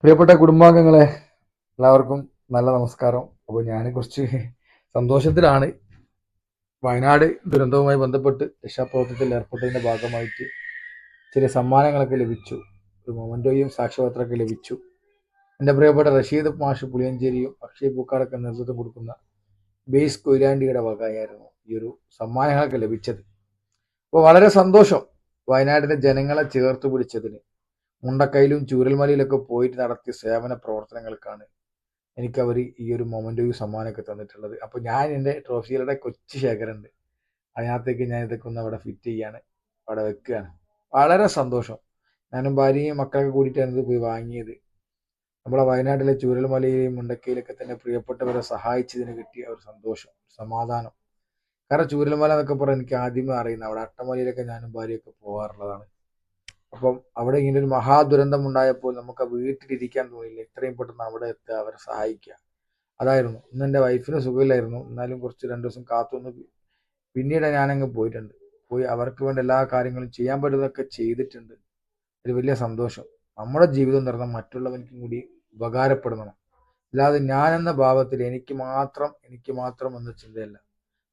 പ്രിയപ്പെട്ട കുടുംബാംഗങ്ങളെ എല്ലാവർക്കും നല്ല നമസ്കാരം. അപ്പോൾ ഞാൻ കുറച്ച് സന്തോഷത്തിലാണ് വയനാട് ദുരന്തവുമായി ബന്ധപ്പെട്ട് രക്ഷാപ്രവർത്തനത്തിൽ ഏർപ്പെട്ടതിന്റെ ഭാഗമായിട്ട് ചില സമ്മാനങ്ങളൊക്കെ ലഭിച്ചു. ഒരു മൊമന്റോയും സാക്ഷ്യപത്രമൊക്കെ ലഭിച്ചു. എന്റെ പ്രിയപ്പെട്ട റഷീദ് മാഷ് പുളിയഞ്ചേരിയും അക്ഷയ് പൂക്കാടൊക്കെ നേതൃത്വം കൊടുക്കുന്ന ബേസ് കൊയിലാണ്ടിയുടെ വകയായിരുന്നു ഈ ഒരു സമ്മാനങ്ങളൊക്കെ ലഭിച്ചത്. അപ്പോൾ വളരെ സന്തോഷം വയനാടിന്റെ ജനങ്ങളെ ചേർത്ത് പിടിച്ചതിന്. മുണ്ടക്കയിലും ചൂരൽമലയിലൊക്കെ പോയിട്ട് നടത്തിയ സേവന പ്രവർത്തനങ്ങൾക്കാണ് എനിക്ക് അവർ ഈ ഒരു മൊമെന്റോയും സമ്മാനമൊക്കെ തന്നിട്ടുള്ളത്. അപ്പോൾ ഞാൻ എന്റെ ട്രോഫികളുടെ കൊച്ചു ശേഖരമുണ്ട് അതിനകത്തേക്ക് ഞാൻ ഇതൊക്കെ ഒന്ന് അവിടെ ഫിറ്റ് ചെയ്യാണ്. അവിടെ വെക്കുകയാണ്. വളരെ സന്തോഷം. ഞാനും ഭാര്യയും മക്കളൊക്കെ കൂടിയിട്ടാണ് ഇത് പോയി വാങ്ങിയത്. നമ്മുടെ വയനാട്ടിലെ ചൂരൽമലയിലെയും മുണ്ടക്കയിലൊക്കെ തന്നെ പ്രിയപ്പെട്ടവരെ സഹായിച്ചതിന് കിട്ടിയ ഒരു സന്തോഷം സമാധാനം. കാരണം ചൂരൽമല എന്നൊക്കെ പറഞ്ഞാൽ എനിക്ക് ആദ്യമേ അറിയുന്ന അവിടെ അട്ടമലയിലൊക്കെ ഞാനും ഭാര്യയൊക്കെ പോകാറുള്ളതാണ്. അപ്പം അവിടെ ഇങ്ങനെ ഒരു മഹാദുരന്തം ഉണ്ടായപ്പോൾ നമുക്ക് വീട്ടിലിരിക്കാൻ തോന്നിയില്ല. എത്രയും പെട്ടെന്ന് അവിടെ എത്തുക അവരെ സഹായിക്കുക. അതായിരുന്നു. ഇന്ന് എന്റെ വൈഫിന് സുഖമില്ലായിരുന്നു. എന്നാലും കുറച്ച് രണ്ട് ദിവസം കാത്തുനിന്ന് പിന്നീട് ഞാനങ്ങ് പോയിട്ടുണ്ട്. പോയി അവർക്ക് വേണ്ട എല്ലാ കാര്യങ്ങളും ചെയ്യാൻ പറ്റുന്നതൊക്കെ ചെയ്തിട്ടുണ്ട്. ഒരു വലിയ സന്തോഷം. നമ്മുടെ ജീവിതം നിറഞ്ഞ മറ്റുള്ളവനിക്കും കൂടി ഉപകാരപ്പെടണം. അല്ലാതെ ഞാൻ എന്ന ഭാവത്തിൽ എനിക്ക് മാത്രം എനിക്ക് മാത്രം എന്ന ചിന്തയല്ല.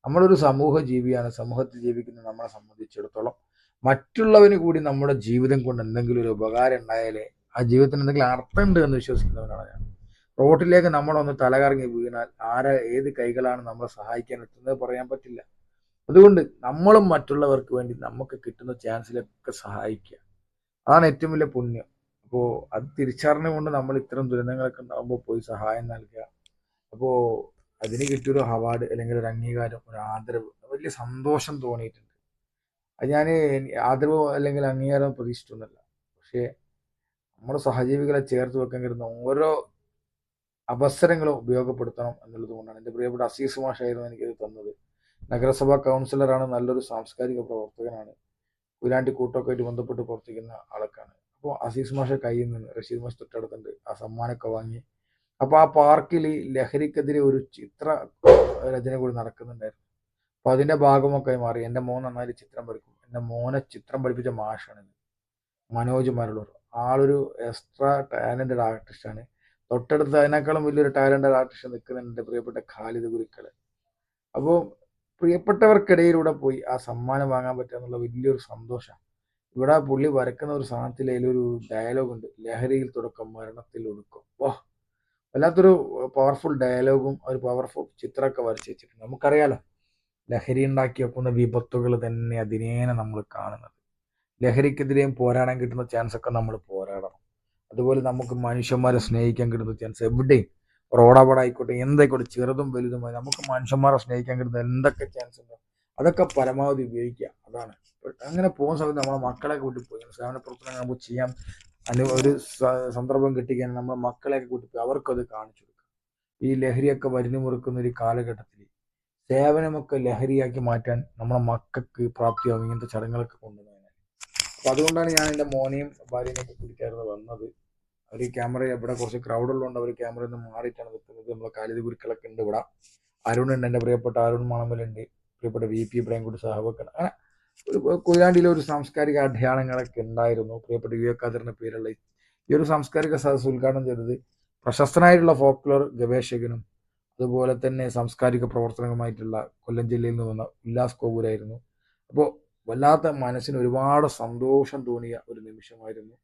നമ്മളൊരു സമൂഹ ജീവിയാണ് സമൂഹത്തിൽ ജീവിക്കുന്ന നമ്മളെ സംബന്ധിച്ചിടത്തോളം. മറ്റുള്ളവന് കൂടി നമ്മുടെ ജീവിതം കൊണ്ട് എന്തെങ്കിലും ഒരു ഉപകാരം ഉണ്ടായാലേ ആ ജീവിതത്തിന് എന്തെങ്കിലും അർത്ഥമുണ്ട് എന്ന് വിശ്വസിക്കുന്നവനാണ് ഞാൻ. റോട്ടിലേക്ക് നമ്മളൊന്ന് തലകറങ്ങി വീണാൽ ആരെ ഏത് കൈകളാണ് നമ്മളെ സഹായിക്കാൻ എത്തുന്നത് പറയാൻ പറ്റില്ല. അതുകൊണ്ട് നമ്മളും മറ്റുള്ളവർക്ക് വേണ്ടി നമുക്ക് കിട്ടുന്ന ചാൻസിലൊക്കെ സഹായിക്കുക. അതാണ് ഏറ്റവും വലിയ പുണ്യം. അപ്പോൾ അത് തിരിച്ചറിഞ്ഞുകൊണ്ട് നമ്മൾ ഇത്തരം ദുരന്തങ്ങളൊക്കെ ഉണ്ടാകുമ്പോൾ പോയി സഹായം നൽകുക. അപ്പോൾ അതിന് കിട്ടിയൊരു അവാർഡ് അല്ലെങ്കിൽ ഒരു അംഗീകാരം ഒരു ആദരവ് വലിയ സന്തോഷം തോന്നിയിട്ടുണ്ട്. ഞാൻ ആദരവ് അല്ലെങ്കിൽ അംഗീകാരം പ്രതീക്ഷിച്ചൊന്നുമല്ല പക്ഷേ നമ്മുടെ സഹജീവികളെ ചേർത്ത് വെക്കാൻ കിട്ടുന്ന ഓരോ അവസരങ്ങളും ഉപയോഗപ്പെടുത്തണം എന്നുള്ളത് കൊണ്ടാണ് എന്റെ പ്രിയപ്പെട്ട അസീസ് മാഷായിരുന്നു എനിക്കത് തന്നത്. നഗരസഭാ കൗൺസിലറാണ് നല്ലൊരു സാംസ്കാരിക പ്രവർത്തകനാണ്. കുരാണ്ടി കൂട്ടമൊക്കെ ആയിട്ട് ബന്ധപ്പെട്ട് പ്രവർത്തിക്കുന്ന ആൾക്കാണ് അപ്പോൾ അസീസ് മാഷ കയ്യിൽ നിന്ന് റഷീദ് മാഷ് തൊട്ടടുത്തുണ്ട്. ആ സമ്മാനമൊക്കെ വാങ്ങി. അപ്പോൾ ആ പാർക്കിൽ ലഹരിക്കെതിരെ ഒരു ചിത്ര രചന കൂടി നടക്കുന്നുണ്ടായിരുന്നു. അപ്പോൾ അതിന്റെ ഭാഗമൊക്കെ മാറി. എന്റെ മോൻ നന്നായി ചിത്രം പഠിക്കും എന്റെ മോനെ ചിത്രം പഠിപ്പിച്ച മാഷാണ് മനോജ് മരളൂർ ആളൊരു എക്സ്ട്രാ ടാലന്റഡ് ആർട്ടിസ്റ്റാണ് തൊട്ടടുത്ത് അതിനേക്കാളും വലിയൊരു ടാലന്റഡ് ആർട്ടിസ്റ്റ് നിൽക്കുന്നുണ്ട് എന്റെ പ്രിയപ്പെട്ട ഖാലിദ് ഗുരുക്കൾ അപ്പോൾ പ്രിയപ്പെട്ടവർക്കിടയിലൂടെ പോയി ആ സമ്മാനം വാങ്ങാൻ പറ്റുക എന്നുള്ള വലിയൊരു സന്തോഷം. ഇവിടെ പുള്ളി വരക്കുന്ന ഒരു സാധനത്തിൽ അതിലൊരു ഡയലോഗ് ഉണ്ട്. ലഹരിയിൽ തുടക്കം മരണത്തിൽ ഒടുക്കം. വാ വല്ലാത്തൊരു പവർഫുൾ ഡയലോഗും ഒരു പവർഫുൾ ചിത്രമൊക്കെ വരച്ച് വെച്ചിട്ടുണ്ട്. നമുക്കറിയാലോ? ലഹരി ഉണ്ടാക്കി വെക്കുന്ന വിപത്തുകൾ തന്നെ അതിനേനെ നമ്മൾ കാണുന്നത്. ലഹരിക്കെതിരെയും പോരാടാൻ കിട്ടുന്ന ചാൻസ് ഒക്കെ നമ്മൾ പോരാടണം. അതുപോലെ നമുക്ക് മനുഷ്യന്മാരെ സ്നേഹിക്കാൻ കിട്ടുന്ന ചാൻസ് എവിടെയും റോഡാപടായിക്കോട്ടെ എന്തായിക്കോട്ടെ ചെറുതും വലുതുമായി നമുക്ക് മനുഷ്യന്മാരെ സ്നേഹിക്കാൻ കിട്ടുന്ന എന്തൊക്കെ ചാൻസ് ഉണ്ടോ അതൊക്കെ പരമാവധി ഉപയോഗിക്കുക. അതാണ്. അങ്ങനെ പോകുന്ന സമയത്ത് നമ്മളെ മക്കളെ കൂട്ടി പോയി സേവന പ്രവർത്തനങ്ങൾ നമുക്ക് ചെയ്യാൻ അനു ഒരു സന്ദർഭം കിട്ടിക്കാൻ നമ്മളെ മക്കളെയൊക്കെ കൂട്ടി പോയി അവർക്കത് കാണിച്ചു കൊടുക്കുക. ഈ ലഹരിയൊക്കെ വരുന്നു മുറുക്കുന്ന ഒരു കാലഘട്ടത്തിൽ സേവനമൊക്കെ ലഹരിയാക്കി മാറ്റാൻ നമ്മുടെ മക്കൾക്ക് പ്രാപ്തിയാവും ഇങ്ങനത്തെ ചടങ്ങുകളൊക്കെ കൊണ്ടുവന്നത് അപ്പം അതുകൊണ്ടാണ് ഞാൻ എന്റെ മോനെയും ഭാര്യനെയൊക്കെ പിടിക്കാറുണ്ട് വന്നത്. അവർ ക്യാമറ ഇവിടെ കുറച്ച് ക്രൗഡ് ഉള്ളതുകൊണ്ട് അവർ ക്യാമറയിൽ നിന്ന് മാറിയിട്ടാണ് നിൽക്കുന്നത്. നമ്മളെ കാലിത ഗുരുക്കളൊക്കെ ഉണ്ട് ഇവിടെ. അരുണുണ്ട് എന്റെ പ്രിയപ്പെട്ട അരുൺ മണമലുണ്ട് പ്രിയപ്പെട്ട വി പി ഇബ്രാഹിംകുട്ടി സാഹബൊക്കെ അങ്ങനെ ഒരു കൊയിലാണ്ടിയിലെ ഒരു സാംസ്കാരിക അടയാളങ്ങളൊക്കെ ഉണ്ടായിരുന്നു. പ്രിയപ്പെട്ട യു എ ഖാദറിന്റെ പേരുള്ള ഈ ഒരു സാംസ്കാരിക സദസ് ഉദ്ഘാടനം ചെയ്തത് പ്രശസ്തനായിട്ടുള്ള ഫോക്ലോർ ഗവേഷകനും അതുപോലെ തന്നെ സാംസ്കാരിക പ്രവർത്തനവുമായിട്ടുള്ള കൊല്ലം ജില്ലയിൽ നിന്ന് വന്ന ഉല്ലാസ് കോവൂരായിരുന്നു. അപ്പോൾ വല്ലാത്ത മനസ്സിന് ഒരുപാട് സന്തോഷം തോന്നിയ ഒരു നിമിഷമായിരുന്നു.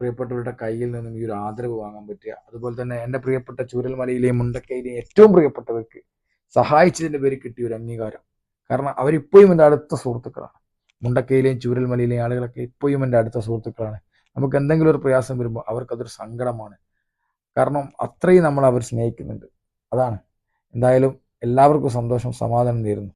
പ്രിയപ്പെട്ടവരുടെ കയ്യിൽ നിന്നും ഈ ഒരു ആദരവ് വാങ്ങാൻ പറ്റുക അതുപോലെ തന്നെ എന്റെ പ്രിയപ്പെട്ട ചൂരൽമലയിലെയും മുണ്ടക്കയിലെയും ഏറ്റവും പ്രിയപ്പെട്ടവർക്ക് സഹായിച്ചതിന്റെ പേര് കിട്ടിയ ഒരു അംഗീകാരം. കാരണം അവരിപ്പോഴും എന്റെ അടുത്ത സുഹൃത്തുക്കളാണ്. മുണ്ടക്കയിലെയും ചൂരൽമലയിലെയും ആളുകളൊക്കെ ഇപ്പോഴും എന്റെ അടുത്ത സുഹൃത്തുക്കളാണ്. നമുക്ക് എന്തെങ്കിലും ഒരു പ്രയാസം വരുമ്പോൾ അവർക്കതൊരു സങ്കടമാണ്. കാരണം അത്രയും നമ്മൾ അവർ സ്നേഹിക്കുന്നുണ്ട്. അതാണ്. എന്തായാലും എല്ലാവർക്കും സന്തോഷം സമാധാനം നേരുന്നു.